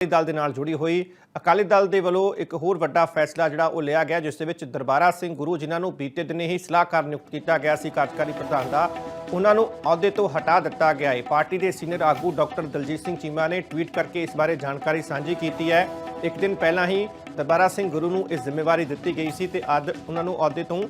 ਅਕਾਲੀ ਦਲ ਦੇ ਨਾਲ ਜੁੜੀ ਹੋਈ ਅਕਾਲੀ ਦਲ ਦੇ ਵੱਲੋਂ ਇੱਕ ਹੋਰ ਵੱਡਾ ਫੈਸਲਾ ਜਿਹੜਾ ਉਹ ਲਿਆ ਗਿਆ, ਜਿਸ ਦੇ ਵਿੱਚ ਦਰਬਾਰਾ ਸਿੰਘ ਗੁਰੂ ਜਿਨ੍ਹਾਂ ਨੂੰ ਬੀਤੇ ਦਿਨੇ ਹੀ ਸਲਾਹਕਾਰ ਨਿਯੁਕਤ ਕੀਤਾ ਗਿਆ ਸੀ, ਕਾਰਜਕਾਰੀ ਪ੍ਰਧਾਨ ਦਾ, ਉਹਨਾਂ ਨੂੰ ਅਹੁਦੇ ਤੋਂ ਹਟਾ ਦਿੱਤਾ ਗਿਆ ਹੈ। ਪਾਰਟੀ ਦੇ ਸੀਨੀਅਰ ਆਗੂ ਡਾਕਟਰ ਦਲਜੀਤ ਸਿੰਘ ਚੀਮਾ ਨੇ ਟਵੀਟ ਕਰਕੇ ਇਸ ਬਾਰੇ ਜਾਣਕਾਰੀ ਸਾਂਝੀ ਕੀਤੀ ਹੈ। ਇੱਕ ਦਿਨ ਪਹਿਲਾਂ ਹੀ ਦਰਬਾਰਾ ਸਿੰਘ ਗੁਰੂ ਨੂੰ ਇਹ ਜ਼ਿੰਮੇਵਾਰੀ ਦਿੱਤੀ ਗਈ ਸੀ ਤੇ ਅੱਜ ਉਹਨਾਂ ਨੂੰ ਅਹੁਦੇ ਤੋਂ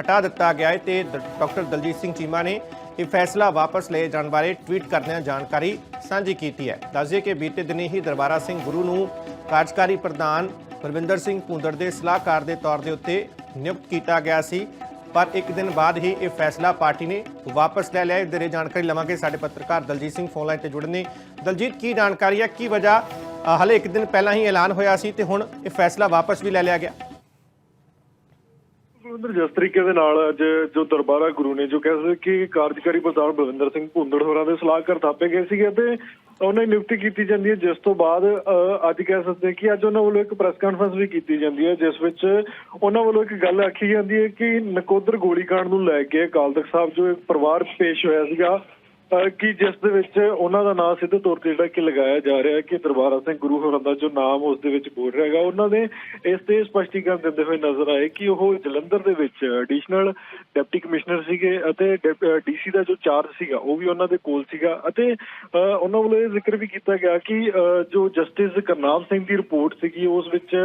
ਹਟਾ ਦਿੱਤਾ ਗਿਆ ਹੈ ਤੇ ਡ- ਡਾਕਟਰ ਦਲਜੀਤ ਸਿੰਘ ਚੀਮਾ ਨੇ ਇਹ ਫੈਸਲਾ ਵਾਪਸ ਲਏ ਜਾਣ ਬਾਰੇ ਟਵੀਟ ਕਰਦਿਆਂ ਜਾਣਕਾਰੀ ਸਾਂਝੀ ਕੀਤੀ ਹੈ। ਦੱਸਦੇ ਕਿ ਬੀਤੇ ਦਿਨੀ ਹੀ ਦਰਬਾਰਾ ਸਿੰਘ ਗੁਰੂ ਨੂੰ ਕਾਰਜਕਾਰੀ ਪ੍ਰਧਾਨ ਪਰਵਿੰਦਰ ਸਿੰਘ ਭੁੰਦੜ ਦੇ ਸਲਾਹਕਾਰ ਦੇ ਤੌਰ ਦੇ ਉੱਤੇ ਨਿਯੁਕਤ ਕੀਤਾ ਗਿਆ ਸੀ। ਪਰ ਇੱਕ ਦਿਨ ਬਾਅਦ ਹੀ ਇਹ ਫੈਸਲਾ ਪਾਰਟੀ ਨੇ ਵਾਪਸ ਲੈ ਲਿਆ। ਇਸ ਬਾਰੇ ਜਾਣਕਾਰੀ ਲਵਾਂਗੇ ਸਾਡੇ ਪੱਤਰਕਾਰ ਦਲਜੀਤ ਸਿੰਘ ਫੋਨ ਲਾਈਨ ਤੇ ਜੁੜੇ ਨੇ। ਦਲਜੀਤ ਕੀ ਜਾਣਕਾਰੀ ਹੈ? ਕੀ ਵਜ੍ਹਾ? ਅ, ਹਲੇ ਇੱਕ ਦਿਨ ਪਹਿਲਾਂ ਹੀ ਐਲਾਨ ਹੋਇਆ ਸੀ ਤੇ ਹੁਣ ਇਹ ਫੈਸਲਾ ਵਾਪਸ ਵੀ ਲੈ ਲਿਆ ਗਿਆ। ਸੁਰਿੰਦਰ ਜਿਸ ਤਰੀਕੇ ਦੇ ਨਾਲ ਅੱਜ ਜੋ ਦਰਬਾਰਾ ਗੁਰੂ ਨੇ ਜੋ ਕਹਿੰਦੇ ਕਿ ਕਾਰਜਕਾਰੀ ਪ੍ਰਧਾਨ ਬਲਵਿੰਦਰ ਸਿੰਘ ਭੁੰਦੜ ਹੋਰਾਂ ਦੇ ਸਲਾਹਕਾਰ ਥਾਪੇ ਗਏ ਸੀਗੇ ਤੇ ਉਹਨਾਂ ਦੀ ਨਿਯੁਕਤੀ ਕੀਤੀ ਜਾਂਦੀ ਹੈ ਜਿਸ ਤੋਂ ਬਾਅਦ ਅ, ਅੱਜ ਕਹਿ ਸਕਦੇ ਹਾਂ ਕਿ ਅੱਜ ਉਹਨਾਂ ਵੱਲੋਂ ਇੱਕ ਪ੍ਰੈਸ ਕਾਨਫਰੰਸ ਵੀ ਕੀਤੀ ਜਾਂਦੀ ਹੈ ਜਿਸ ਵਿੱਚ ਉਹਨਾਂ ਵੱਲੋਂ ਇੱਕ ਗੱਲ ਆਖੀ ਜਾਂਦੀ ਹੈ ਕਿ ਨਕੋਦਰ ਗੋਲੀकांड ਨੂੰ ਲੈ ਕੇ ਅਕਾਲ ਤਖਤ ਸਾਹਿਬ ਜੋ ਇੱਕ ਪਰਿਵਾਰ ਪੇਸ਼ ਹੋਇਆ ਸੀਗਾ ਕਿ ਜਿਸ ਦੇ ਵਿੱਚ ਉਹਨਾਂ ਦਾ ਨਾਮ ਸਿੱਧੇ ਤੌਰ ਤੇ ਜਿਹੜਾ ਕਿ ਲਗਾਇਆ ਜਾ ਰਿਹਾ ਕਿ ਦਰਬਾਰਾ ਸਿੰਘ ਗੁਰੂ ਹੋਰਾਂ ਦਾ ਜੋ ਨਾਮ ਉਸ ਦੇ ਵਿੱਚ ਬੋਲ ਰਿਹਾ ਉਹਨਾਂ ਨੇ ਇਸ ਤੇ ਸਪਸ਼ਟੀਕਰਨ ਦਿੰਦੇ ਹੋਏ ਨਜ਼ਰ ਆਏ ਕਿ ਉਹ ਜਲੰਧਰ ਦੇ ਵਿੱਚ ਐਡੀਸ਼ਨਲ ਡਿਪਟੀ ਕਮਿਸ਼ਨਰ ਸੀਗੇ ਅਤੇ ਡੀਸੀ ਦਾ ਜੋ ਚਾਰਜ ਸੀਗਾ ਉਹ ਵੀ ਉਹਨਾਂ ਦੇ ਕੋਲ ਸੀਗਾ ਅਤੇ ਅਹ, ਉਹਨਾਂ ਵੱਲੋਂ ਇਹ ਜ਼ਿਕਰ ਵੀ ਕੀਤਾ ਗਿਆ ਕਿ ਅਹ, ਜੋ ਜਸਟਿਸ ਕਰਨਾਮ ਸਿੰਘ ਦੀ ਰਿਪੋਰਟ ਸੀਗੀ ਉਸ ਵਿੱਚ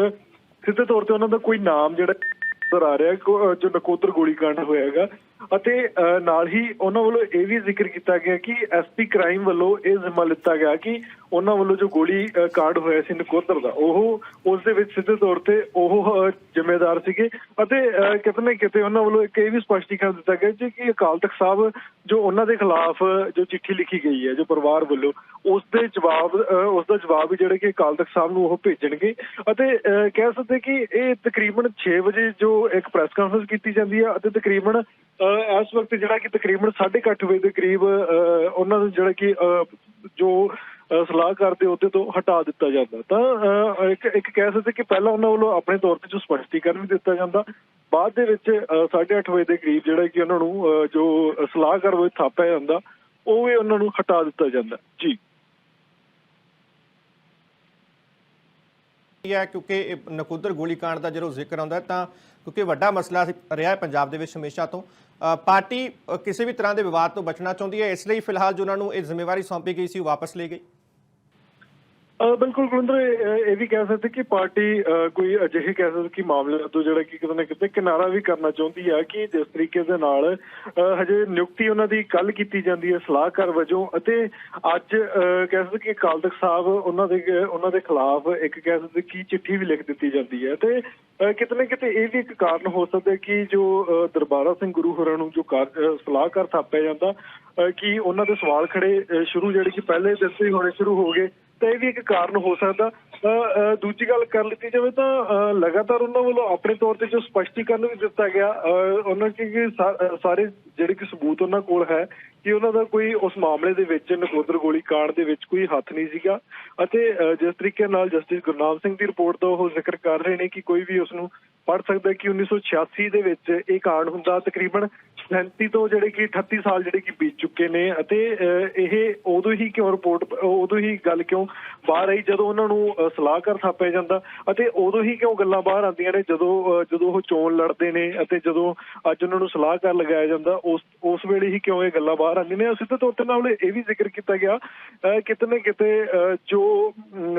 ਸਿੱਧੇ ਤੌਰ ਤੇ ਉਹਨਾਂ ਦਾ ਕੋਈ ਨਾਮ ਜਿਹੜਾ ਨਜ਼ਰ ਆ ਰਿਹਾ ਜੋ ਨਕੋਦਰ ਗੋਲੀकांड ਹੋਇਆ ਹੈਗਾ ਅਤੇ ਅਹ, ਨਾਲ ਹੀ ਉਹਨਾਂ ਵੱਲੋਂ ਇਹ ਵੀ ਜ਼ਿਕਰ ਕੀਤਾ ਗਿਆ ਕਿ ਐਸਪੀ ਕ੍ਰਾਈਮ ਵੱਲੋਂ ਇਹ ਜ਼ਿੰਮਾ ਲਿੱਤਾ ਗਿਆ ਕਿ ਉਹਨਾਂ ਵੱਲੋਂ ਜੋ ਗੋਲੀ ਅਹ, ਕਾਂਡ ਹੋਇਆ ਸੀ ਨਕੋਦਰ ਦਾ ਉਹ ਉਸ ਦੇ ਵਿੱਚ ਸਿੱਧੇ ਤੌਰ ਤੇ ਉਹ ਜ਼ਿੰਮੇਦਾਰ ਸੀਗੇ। ਅਤੇ ਕਿਤੇ ਨਾ ਕਿਤੇ ਉਹਨਾਂ ਵੱਲੋਂ ਇੱਕ ਇਹ ਵੀ ਸਪਸ਼ਟੀਕਰਨ ਦਿੱਤਾ ਗਿਆ ਜੀ ਕਿ ਅਕਾਲ ਤਖਤ ਸਾਹਿਬ ਜੋ ਉਹਨਾਂ ਦੇ ਖਿਲਾਫ ਜੋ ਚਿੱਠੀ ਲਿਖੀ ਗਈ ਹੈ ਜੋ ਪਰਿਵਾਰ ਵੱਲੋਂ ਉਸ ਦੇ ਜਵਾਬ ਅਹ, ਉਸ ਦਾ ਜਵਾਬ ਵੀ ਜਿਹੜੇ ਕਿ ਅਕਾਲ ਤਖਤ ਸਾਹਿਬ ਨੂੰ ਉਹ ਭੇਜਣਗੇ। ਅਤੇ ਅਹ, ਕਹਿ ਸਕਦੇ ਕਿ ਇਹ ਤਕਰੀਬਨ 6 ਵਜੇ ਜੋ ਇੱਕ ਪ੍ਰੈਸ ਕਾਨਫਰੰਸ ਕੀਤੀ ਜਾਂਦੀ ਹੈ ਅਤੇ ਤਕਰੀਬਨ ਅਹ, ਇਸ ਵਕਤ ਜਿਹੜਾ ਕਿ ਤਕਰੀਬਨ 8:30 ਵਜੇ ਦੇ ਕਰੀਬ ਅਹ, ਉਹਨਾਂ ਨੂੰ ਜਿਹੜਾ ਕਿ ਅਹ, ਜੋ ਸਲਾਹਕਾਰ ਦੇ ਅਹੁਦੇ ਤੋਂ ਹਟਾ ਦਿੱਤਾ ਜਾਂਦਾ। ਤਾਂ ਇੱਕ ਇੱਕ ਕਹਿ ਸਕਦੇ ਕਿ ਪਹਿਲਾਂ ਉਹਨਾਂ ਵੱਲੋਂ ਆਪਣੇ ਤੌਰ ਤੇ ਜੋ ਸਪਸ਼ਟੀਕਰਨ ਵੀ ਦਿੱਤਾ ਜਾਂਦਾ, ਬਾਅਦ ਦੇ ਵਿੱਚ 8:30 ਵਜੇ ਦੇ ਕਰੀਬ ਜਿਹੜਾ ਕਿ ਉਹਨਾਂ ਨੂੰ ਜੋ ਸਲਾਹਕਾਰ ਵਿੱਚ ਥਾਪਿਆ ਜਾਂਦਾ, ਉਹ ਵੀ ਉਹਨਾਂ ਨੂੰ ਹਟਾ ਦਿੱਤਾ ਜਾਂਦਾ। ਜੀ। ਹੈ ਕਿਉਂਕਿ ਇਹ ਗੋਲੀकांड ਦਾ ਜਦੋਂ ਜ਼ਿਕਰ ਆਉਂਦਾ ਤਾਂ ਕਿਉਂਕਿ ਵੱਡਾ ਮਸਲਾ ਰਿਹਾ ਪੰਜਾਬ ਦੇ ਵਿੱਚ ਹਮੇਸ਼ਾ ਤੋਂ। ਪਾਰਟੀ ਕਿਸੇ ਵੀ ਤਰ੍ਹਾਂ ਦੇ ਵਿਵਾਦ ਤੋਂ ਬਚਣਾ ਚਾਹੁੰਦੀ ਹੈ, ਇਸ ਲਈ ਫਿਲਹਾਲ ਜੋ ਉਹਨਾਂ ਨੂੰ ਇਹ ਜ਼ਿੰਮੇਵਾਰੀ ਸੌਂਪੀ ਗਈ ਸੀ, ਉਹ ਵਾਪਸ ਲਈ ਗਈ। ਬਿਲਕੁਲ ਕੁਲਿੰਦਰ ਇਹ ਵੀ ਕਹਿ ਸਕਦੇ ਕਿ ਪਾਰਟੀ ਅਹ, ਕੋਈ ਅਜਿਹੇ ਕਹਿ ਸਕਦੇ ਕਿ ਮਾਮਲੇ ਤੋਂ ਜਿਹੜਾ ਕਿ ਕਿਤੇ ਨਾ ਕਿਤੇ ਕਿਨਾਰਾ ਵੀ ਕਰਨਾ ਚਾਹੁੰਦੀ ਹੈ ਕਿ ਜਿਸ ਤਰੀਕੇ ਦੇ ਨਾਲ ਅਹ, ਹਜੇ ਨਿਯੁਕਤੀ ਉਹਨਾਂ ਦੀ ਕੱਲ ਕੀਤੀ ਜਾਂਦੀ ਹੈ ਸਲਾਹਕਾਰ ਵਜੋਂ ਅਤੇ ਅੱਜ ਅਹ, ਕਹਿ ਸਕਦੇ ਕਿ ਅਕਾਲ ਤਖਤ ਸਾਹਿਬ ਉਹਨਾਂ ਦੇ ਉਹਨਾਂ ਦੇ ਖਿਲਾਫ ਇੱਕ ਕਹਿ ਸਕਦੇ ਕਿ ਚਿੱਠੀ ਵੀ ਲਿਖ ਦਿੱਤੀ ਜਾਂਦੀ ਹੈ ਤੇ ਕਿਤੇ ਨਾ ਕਿਤੇ ਇਹ ਵੀ ਇੱਕ ਕਾਰਨ ਹੋ ਸਕਦਾ ਕਿ ਜੋ ਅਹ, ਦਰਬਾਰਾ ਸਿੰਘ ਗੁਰੂ ਹੋਰਾਂ ਨੂੰ ਜੋ ਕਾਰ- ਸਲਾਹਕਾਰ ਥਾਪਿਆ ਜਾਂਦਾ ਕਿ ਉਹਨਾਂ ਦੇ ਸਵਾਲ ਖੜੇ ਸ਼ੁਰੂ ਜਿਹੜੇ ਕਿ ਪਹਿਲੇ ਦਿਨ ਤੋਂ ਹੀ ਹੋਣੇ ਸ਼ੁਰੂ ਹੋ ਗਏ। ਤਾਂ ਇਹ ਵੀ ਇੱਕ ਕਾਰਨ ਹੋ ਸਕਦਾ। ਅ, ਦੂਜੀ ਗੱਲ ਕਰ ਲਿੱਤੀ ਜਾਵੇ ਤਾਂ ਅ, ਲਗਾਤਾਰ ਉਹਨਾਂ ਵੱਲੋਂ ਆਪਣੇ ਤੌਰ ਤੇ ਜੋ ਸਪਸ਼ਟੀਕਰਨ ਵੀ ਦਿੱਤਾ ਗਿਆ ਅ, ਉਹਨਾਂ ਕਿ ਸਾਰੇ ਜਿਹੜੇ ਕਿ ਸਬੂਤ ਉਹਨਾਂ ਕੋਲ ਹੈ ਕਿ ਉਹਨਾਂ ਦਾ ਕੋਈ ਉਸ ਮਾਮਲੇ ਦੇ ਵਿੱਚ ਨਕੋਦਰ ਗੋਲੀ ਕਾਂਡ ਦੇ ਵਿੱਚ ਕੋਈ ਹੱਥ ਨਹੀਂ ਸੀਗਾ। ਅਤੇ ਅ, ਜਿਸ ਤਰੀਕੇ ਨਾਲ ਜਸਟਿਸ ਗੁਰਨਾਮ ਸਿੰਘ ਦੀ ਰਿਪੋਰਟ ਦਾ ਉਹ ਜ਼ਿਕਰ ਕਰ ਰਹੇ ਨੇ ਕਿ ਕੋਈ ਵੀ ਉਸ ਨੂੰ ਪੜ ਸਕਦਾ ਕਿ 1986 ਦੇ ਵਿੱਚ ਇਹ ਕਾਂਡ ਹੁੰਦਾ ਤਕਰੀਬਨ 37 ਤੋਂ ਜਿਹੜੇ ਕਿ 38 ਸਾਲ ਜਿਹੜੇ ਕਿ ਬੀਤ ਚੁੱਕੇ ਨੇ ਅਤੇ ਅ, ਇਹ ਉਦੋਂ ਹੀ ਕਿਉਂ ਰਿਪੋਰਟ ਉਦੋਂ ਹੀ ਗੱਲ ਕਿਉਂ ਬਾਹਰ ਆਈ ਜਦੋਂ ਉਹਨਾਂ ਨੂੰ ਸਲਾਹਕਾਰ ਥਾਪਿਆ ਜਾਂਦਾ ਅਤੇ ਉਦੋਂ ਹੀ ਕਿਉਂ ਗੱਲਾਂ ਬਾਹਰ ਆਉਂਦੀਆਂ ਨੇ? ਜਦੋਂ ਜਦੋਂ ਉਹ ਚੋਣ ਲੜਦੇ ਨੇ ਅਤੇ ਜਦੋਂ ਅੱਜ ਉਹਨਾਂ ਨੂੰ ਸਲਾਹਕਾਰ ਲਗਾਇਆ ਜਾਂਦਾ ਉਸ ਉਸ ਵੇਲੇ ਹੀ ਕਿਉਂ ਇਹ ਗੱਲਾਂ ਬਾਹਰ ਆਉਂਦੀਆਂ ਨੇ? ਸਿੱਧੇ ਤੌਰ ਤੇ ਨਾਲ ਇਹ ਵੀ ਜ਼ਿਕਰ ਕੀਤਾ ਗਿਆ ਅ, ਕਿਤੇ ਨਾ ਕਿਤੇ ਅ, ਜੋ ਅਮ,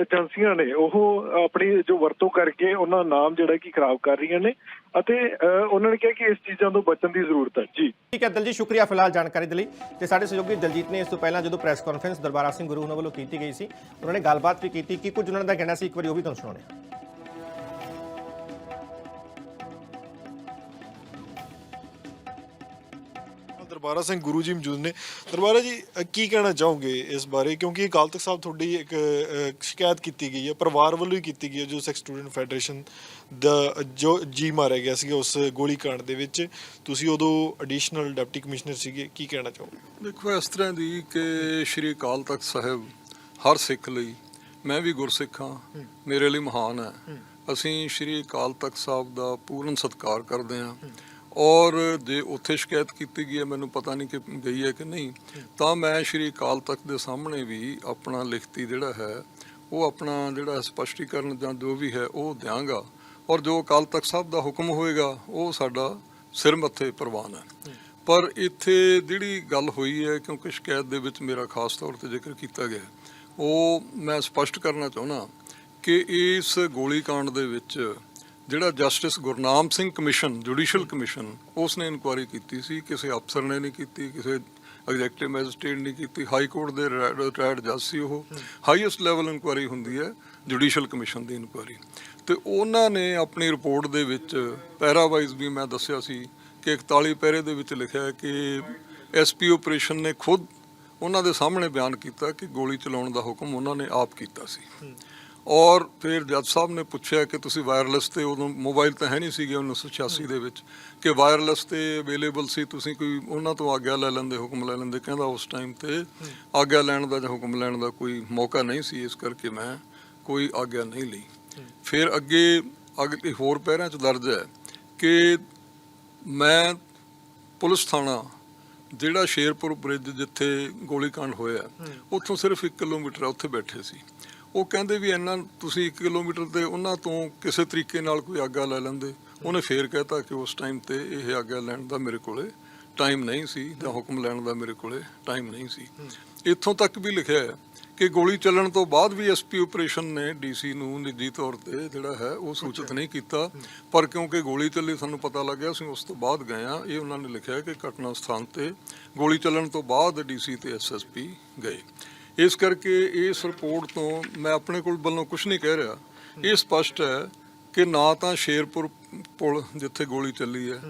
ਏਜੰਸੀਆਂ ਨੇ ਉਹ ਆਪਣੀ ਜੋ ਵਰਤੋਂ ਕਰਕੇ ਉਹਨਾਂ ਨਾਮ ਜਿਹੜਾ ਕਿ ਖਰਾਬ ਕਰ ਰਹੀਆਂ ਨੇ ਅਤੇ ਉਹਨਾਂ ਨੇ ਕਿਹਾ ਕਿ ਇਸ ਚੀਜ਼ਾਂ ਤੋਂ ਬਚਣ ਦੀ ਜ਼ਰੂਰਤ ਹੈ। ਜੀ। ਠੀਕ ਹੈ ਦਲਜੀਤ ਸ਼ੁਕਰੀਆ ਫਿਲਹਾਲ ਜਾਣਕਾਰੀ ਦੇ ਲਈ। ਤੇ ਸਾਡੇ ਸਹਿਯੋਗੀ ਦਲਜੀਤ ਨੇ ਇਸ ਤੋਂ ਪਹਿਲਾਂ ਜਦੋਂ ਪ੍ਰੈਸ ਕਾਨਫਰੰਸ ਦਰਬਾਰਾ ਸਿੰਘ ਗੁਰੂ ਉਹਨਾਂ ਵੱਲੋਂ ਕੀਤੀ ਗਈ ਸੀ ਉਹਨਾਂ ਨੇ ਗੱਲਬਾਤ ਵੀ ਕੀਤੀ ਕਿ ਕੁਝ ਉਹਨਾਂ ਦਾ ਕਹਿਣਾ ਸੀ ਇੱਕ ਵਾਰੀ ਉਹ ਵੀ ਤੁਹਾਨੂੰ ਸੁਣਾਉਂਦੇ ਹਾਂ। ਦਰਬਾਰਾ ਸਿੰਘ ਗੁਰੂ ਜੀ ਮੌਜੂਦ ਨੇ। ਦਰਬਾਰਾ ਜੀ ਕੀ ਕਹਿਣਾ ਚਾਹੋਗੇ ਇਸ ਬਾਰੇ? ਕਿਉਂਕਿ ਅਕਾਲ ਤਖਤ ਸਾਹਿਬ ਤੁਹਾਡੀ ਇੱਕ ਸ਼ਿਕਾਇਤ ਕੀਤੀ ਗਈ ਹੈ ਪਰਿਵਾਰ ਵੱਲੋਂ ਹੀ ਕੀਤੀ ਗਈ ਹੈ ਜੋ ਸਿੱਖ ਸਟੂਡੈਂਟ ਫੈਡਰੇਸ਼ਨ ਦਾ ਜੋ ਜੀ ਮਾਰਿਆ ਗਿਆ ਸੀਗਾ ਉਸ ਗੋਲੀकांड ਦੇ ਵਿੱਚ ਤੁਸੀਂ ਉਦੋਂ ਐਡੀਸ਼ਨਲ ਡਿਪਟੀ ਕਮਿਸ਼ਨਰ ਸੀਗੇ ਕੀ ਕਹਿਣਾ ਚਾਹੋਗੇ? ਦੇਖੋ ਇਸ ਤਰ੍ਹਾਂ ਦੀ ਕਿ ਸ਼੍ਰੀ ਅਕਾਲ ਤਖਤ ਸਾਹਿਬ ਹਰ ਸਿੱਖ ਲਈ ਮੈਂ ਵੀ ਗੁਰਸਿੱਖ ਹਾਂ ਮੇਰੇ ਲਈ ਮਹਾਨ ਹੈ। ਅਸੀਂ ਸ਼੍ਰੀ ਅਕਾਲ ਤਖਤ ਸਾਹਿਬ ਦਾ ਪੂਰਨ ਸਤਿਕਾਰ ਕਰਦੇ ਹਾਂ। ਔਰ ਜੇ ਉੱਥੇ ਸ਼ਿਕਾਇਤ ਕੀਤੀ ਗਈ ਹੈ ਮੈਨੂੰ ਪਤਾ ਨਹੀਂ ਕਿ ਗਈ ਹੈ ਕਿ ਨਹੀਂ ਤਾਂ ਮੈਂ ਸ਼੍ਰੀ ਅਕਾਲ ਤਖਤ ਦੇ ਸਾਹਮਣੇ ਵੀ ਆਪਣਾ ਲਿਖਤੀ ਜਿਹੜਾ ਹੈ ਉਹ ਆਪਣਾ ਜਿਹੜਾ ਸਪਸ਼ਟੀਕਰਨ ਜਾਂ ਜੋ ਵੀ ਹੈ ਉਹ ਦਿਆਂਗਾ। ਔਰ ਜੋ ਅਕਾਲ ਤਖਤ ਸਾਹਿਬ ਦਾ ਹੁਕਮ ਹੋਏਗਾ ਉਹ ਸਾਡਾ ਸਿਰ ਮੱਥੇ ਪ੍ਰਵਾਨ ਹੈ। ਪਰ ਇੱਥੇ ਜਿਹੜੀ ਗੱਲ ਹੋਈ ਹੈ ਕਿਉਂਕਿ ਸ਼ਿਕਾਇਤ ਦੇ ਵਿੱਚ ਮੇਰਾ ਖਾਸ ਤੌਰ ਤੇ ਜ਼ਿਕਰ ਕੀਤਾ ਗਿਆ ਉਹ ਮੈਂ ਸਪਸ਼ਟ ਕਰਨਾ ਚਾਹੁੰਦਾ ਕਿ ਇਸ ਗੋਲੀकांड ਦੇ ਵਿੱਚ ਜਿਹੜਾ justice Gurnam Singh commission judicial commission ਉਸ ਨੇ ਇਨਕੁਆਇਰੀ ਕੀਤੀ ਸੀ ਕਿਸੇ ਅਫਸਰ ਨੇ ਨਹੀਂ ਕੀਤੀ ਕਿਸੇ ਐਗਜ਼ੈਕਟਿਵ ਮੈਜਿਸਟ੍ਰੇਟ ਨਹੀਂ ਕੀਤੀ ਹਾਈ ਕੋਰਟ ਦੇ ਰਿਟਾਇਰਡ ਜੱਜ ਸੀ ਉਹ। ਹਾਈਐਸਟ ਲੈਵਲ ਇਨਕੁਆਇਰੀ ਹੁੰਦੀ ਹੈ। ਜੁਡੀਸ਼ੀਅਲ ਕਮਿਸ਼ਨ ਦੀ ਇਨਕੁਆਇਰੀ ਤੇ ਉਹਨਾਂ ਨੇ ਆਪਣੀ ਰਿਪੋਰਟ ਦੇ ਵਿੱਚ ਪੈਰਾਵਾਈਜ਼ ਵੀ ਮੈਂ ਦੱਸਿਆ ਸੀ ਕਿ 41 ਪੈਰੇ ਦੇ ਵਿੱਚ ਲਿਖਿਆ ਕਿ ਐਸਪੀ ਆਪਰੇਸ਼ਨ ਨੇ ਖੁਦ ਉਹਨਾਂ ਦੇ ਸਾਹਮਣੇ ਬਿਆਨ ਕੀਤਾ ਕਿ ਗੋਲੀ ਚਲਾਉਣ ਦਾ ਹੁਕਮ ਉਹਨਾਂ ਨੇ ਆਪ ਕੀਤਾ ਸੀ। ਔਰ ਫਿਰ ਜੱਜ ਸਾਹਿਬ ਨੇ ਪੁੱਛਿਆ ਕਿ ਤੁਸੀਂ ਵਾਇਰਲੈਸ ਤੇ ਉਦੋਂ ਮੋਬਾਈਲ ਤਾਂ ਹੈ ਨਹੀਂ ਸੀਗੇ 1986 ਦੇ ਵਿੱਚ ਕਿ ਵਾਇਰਲੈਸ ਤੇ ਅਵੇਲੇਬਲ ਸੀ ਤੁਸੀਂ ਕੋਈ ਉਹਨਾਂ ਤੋਂ ਆਗਿਆ ਲੈ ਲੈਂਦੇ ਹੁਕਮ ਲੈ ਲੈਂਦੇ? ਕਹਿੰਦਾ ਉਸ ਟਾਈਮ ਤੇ ਆਗਿਆ ਲੈਣ ਦਾ ਜਾਂ ਹੁਕਮ ਲੈਣ ਦਾ ਕੋਈ ਮੌਕਾ ਨਹੀਂ ਸੀ ਇਸ ਕਰਕੇ ਮੈਂ ਕੋਈ ਆਗਿਆ ਨਹੀਂ ਲਈ। ਫਿਰ ਅੱਗੇ ਅੱਗੇ ਹੋਰ ਪਹਿਰਾਂ ਚ ਦਰਜ ਹੈ ਕਿ ਮੈਂ ਪੁਲਿਸ ਥਾਣਾ, ਜਿਹੜਾ ਸ਼ੇਰਪੁਰ ਬ੍ਰਿਜ ਜਿੱਥੇ ਗੋਲੀकांड ਹੋਇਆ, ਉੱਥੋਂ ਸਿਰਫ 1 ਕਿਲੋਮੀਟਰ ਉੱਥੇ ਬੈਠੇ ਸੀ। ਉਹ ਕਹਿੰਦੇ ਵੀ ਇੰਨਾ, ਤੁਸੀਂ 1 ਕਿਲੋਮੀਟਰ ਤੇ ਉਹਨਾਂ ਤੋਂ ਕਿਸੇ ਤਰੀਕੇ ਨਾਲ ਕੋਈ ਆਗਾ ਲੈ ਲੈਂਦੇ। ਉਹਨੇ ਫੇਰ ਕਹਿਤਾ ਕਿ ਉਸ ਟਾਈਮ ਤੇ ਇਹ ਆਗਾ ਲੈਣ ਦਾ ਮੇਰੇ ਕੋਲੇ ਟਾਈਮ ਨਹੀਂ ਸੀ ਜਾਂ ਹੁਕਮ ਲੈਣ ਦਾ ਮੇਰੇ ਕੋਲੇ ਟਾਈਮ ਨਹੀਂ ਸੀ। ਇੱਥੋਂ ਤੱਕ ਵੀ ਲਿਖਿਆ ਹੈ ਕਿ ਗੋਲੀ ਚੱਲਣ ਤੋਂ ਬਾਅਦ ਵੀ ਐਸਪੀ ਆਪਰੇਸ਼ਨ ਨੇ ਡੀਸੀ ਨੂੰ ਨਿੱਜੀ ਤੌਰ ਤੇ ਜਿਹੜਾ ਹੈ ਉਹ ਸੂਚਿਤ ਨਹੀਂ ਕੀਤਾ। ਪਰ ਕਿਉਂਕਿ ਗੋਲੀ ਚੱਲੀ, ਸਾਨੂੰ ਪਤਾ ਲੱਗਿਆ, ਅਸੀਂ ਉਸ ਤੋਂ ਬਾਅਦ ਗਏ ਆ ਇਹ ਉਹਨਾਂ ਨੇ ਲਿਖਿਆ ਕਿ ਘਟਨਾ ਸਥਾਨ ਤੇ ਗੋਲੀ ਚੱਲਣ ਤੋਂ ਬਾਅਦ ਡੀਸੀ ਤੇ ਐਸਐਸਪੀ ਗਏ। ਇਸ ਕਰਕੇ ਇਸ ਰਿਪੋਰਟ ਤੋਂ ਮੈਂ ਆਪਣੇ ਕੋਲ ਵੱਲੋਂ ਕੁਝ ਨਹੀਂ ਕਹਿ ਰਿਹਾ। ਇਹ ਸਪਸ਼ਟ ਹੈ ਕਿ ਨਾ ਤਾਂ ਸ਼ੇਰਪੁਰ ਪੁਲ ਜਿੱਥੇ ਗੋਲੀ ਚੱਲੀ ਹੈ,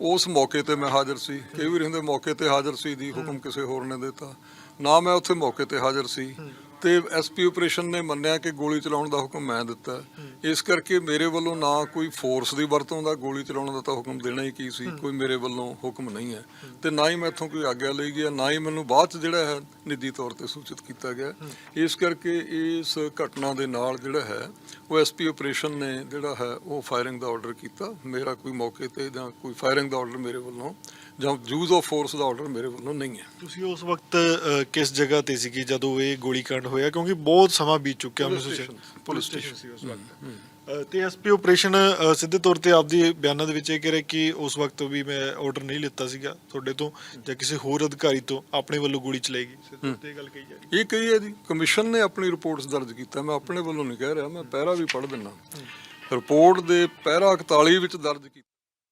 ਉਸ ਮੌਕੇ ਤੇ ਮੈਂ ਹਾਜ਼ਰ ਸੀ। ਕਈ ਵਾਰ ਹੁੰਦੇ ਮੌਕੇ ਤੇ ਹਾਜ਼ਰ ਸੀ ਦੀ ਹੁਕਮ ਕਿਸੇ ਹੋਰ ਨੇ ਦਿੱਤਾ। ਨਾ ਮੈਂ ਉੱਥੇ ਮੌਕੇ ਤੇ ਹਾਜ਼ਰ ਸੀ। ਤੇ ਐਸਪੀ ਆਪਰੇਸ਼ਨ ਨੇ ਮੰਨਿਆ ਕਿ ਗੋਲੀ ਚਲਾਉਣ ਦਾ ਹੁਕਮ ਮੈਂ ਦਿੱਤਾ। ਇਸ ਕਰਕੇ ਮੇਰੇ ਵੱਲੋਂ ਨਾ ਕੋਈ ਫੋਰਸ ਦੀ ਵਰਤੋਂ ਦਾ ਗੋਲੀ ਚਲਾਉਣ ਦਾ ਤਾਂ ਹੁਕਮ ਦੇਣਾ ਹੀ ਕੀ ਸੀ, ਕੋਈ ਮੇਰੇ ਵੱਲੋਂ ਹੁਕਮ ਨਹੀਂ ਹੈ। ਤੇ ਨਾ ਹੀ ਮੈਥੋਂ ਕੋਈ ਆਗਿਆ ਲਈ ਗਿਆ, ਨਾ ਹੀ ਮੈਨੂੰ ਬਾਅਦ ਚ ਜਿਹੜਾ ਹੈ ਨਿੱਜੀ ਤੌਰ ਤੇ ਸੂਚਿਤ ਕੀਤਾ ਗਿਆ। ਇਸ ਕਰਕੇ ਇਸ ਘਟਨਾ ਦੇ ਨਾਲ ਜਿਹੜਾ ਹੈ, ਉਹ ਐਸਪੀ ਆਪਰੇਸ਼ਨ ਨੇ ਜਿਹੜਾ ਹੈ, ਉਹ ਫਾਇਰਿੰਗ ਦਾ ਆਰਡਰ ਕੀਤਾ। ਮੇਰਾ ਕੋਈ ਮੌਕੇ ਤੇ ਜਾਂ ਕੋਈ ਫਾਇਰਿੰਗ ਦਾ ਆਰਡਰ ਮੇਰੇ ਵੱਲੋਂ ਜਾਂ ਯੂਜ਼ ਆਫ ਫੋਰਸ ਦਾ ਆਰਡਰ ਮੇਰੇ ਵੱਲੋਂ ਨਹੀਂ ਹੈ। ਤੁਸੀਂ ਉਸ ਵਕਤ ਅ, ਕਿਸ ਜਗ੍ਹਾ ਤੇ ਸੀ ਜਦੋਂ ਇਹ ਗੋਲੀकांड ਹੋਇਆ? ਕਿਉਂਕਿ ਬਹੁਤ ਸਮਾਂ ਬੀਤ ਚੁੱਕਿਆ ਪੁਲਿਸ 1906 ਸਟੇਸ਼ਨ, ਪੁਲਿਸ ਸਟੇਸ਼ਨ ਸੀ ਉਸ ਵਕਤ। ਅ, ਤੇ ਐਸਪੀ ਆਪਰੇਸ਼ਨ ਸਿੱਧੇ ਤੌਰ ਤੇ ਆਪਦੀ ਬਿਆਨਾਂ ਦੇ ਵਿੱਚ ਇਹ ਕਹਿ ਰਿਹਾ ਕਿ ਉਸ ਵਕਤ ਵੀ ਮੈਂ ਆਰਡਰ ਨਹੀਂ ਲਿੱਤਾ ਸੀਗਾ ਤੁਹਾਡੇ ਤੋਂ ਜਾਂ ਕਿਸੇ ਹੋਰ ਅਧਿਕਾਰੀ ਤੋਂ ਆਪਣੇ ਵੱਲੋਂ ਗੋਲੀ ਚਲਾਈ ਗਈ। ਸਿੱਧੇ ਤੌਰ ਤੇ ਇਹ ਗੱਲ ਕਹੀ ਜਾ ਰਹੀ ਇਹ ਕਹੀ ਹੈ ਜੀ ਕਮਿਸ਼ਨ ਨੇ ਆਪਣੀ ਰਿਪੋਰਟਸ ਦਰਜ ਕੀਤਾ। ਮੈਂ ਆਪਣੇ ਵੱਲੋਂ ਨਹੀਂ ਕਹਿ ਰਿਹਾ ਮੈਂ ਪਹਿਰਾ ਵੀ ਪੜ੍ਹ ਦਿੰਨਾ ਰਿਪੋਰਟ ਦੇ ਪਹਿਰਾ 41 ਵਿੱਚ ਦਰਜ ਕੀਤਾ।